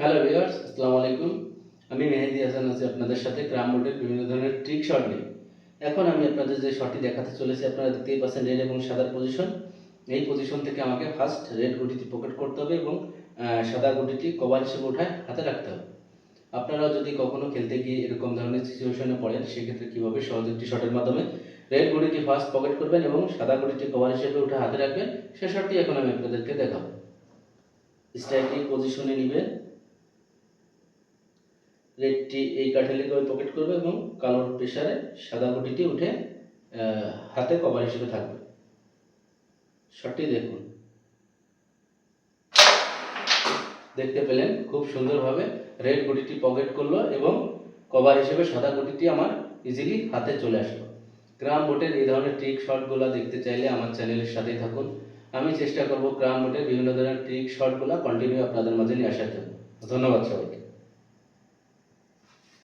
Hello viewers আসসালামু আলাইকুম। আমি মেহেদি হাসান আছি আপনাদের সাথে। ক্রাম মোডের বিভিন্ন ধরনের ট্রিক শট নিয়ে। এখন আমি আপনাদের যে শটটি দেখাতে চলেছি, আপনারা দেখতেই পাচ্ছেন রেড এবং সাদার পজিশন এই পজিশন থেকে আমাকে ফার্স্ট রেড গুটিটি পকেট করতে হবে এবং সাদা গুটিটি কভার হিসেবে উঠায় হাতে রাখতে হবে। আপনারা যদি কখনো খেলতে গিয়ে এরকম ধরনের সিচুয়েশনে পড়েন, সেক্ষেত্রে কীভাবে সহজ একটি শটের মাধ্যমে রেড গুটিটি ফার্স্ট পকেট করবেন এবং সাদা গুটিটি কভার হিসেবে উঠে হাতে রাখবেন, সে শটটি এখন আমি আপনাদেরকে দেখাবো। স্ট্রাইকিং পজিশনে নেবেন। রেডটি এই কাঠালি করে পকেট করবে এবং কালোর প্রেসারে সাদা গুটিটি উঠে হাতে কভার হিসেবে থাকবে। শটটি দেখুন। দেখতে পেলেন খুব সুন্দরভাবে রেড গুটিটি পকেট করল এবং কভার হিসেবে সাদা গুটিটি আমার ইজিলি হাতে চলে আসলো। ক্রাম বোটের এই ধরনের ট্রিক শটগুলো দেখতে চাইলে আমার চ্যানেলের সাথেই থাকুন। আমি চেষ্টা করব ক্রাম বোটের বিভিন্ন ধরনের ট্রিক শটগুলো কন্টিনিউ আপনাদের মাঝে নিয়ে আসার জন্য। ধন্যবাদ সবাইকে।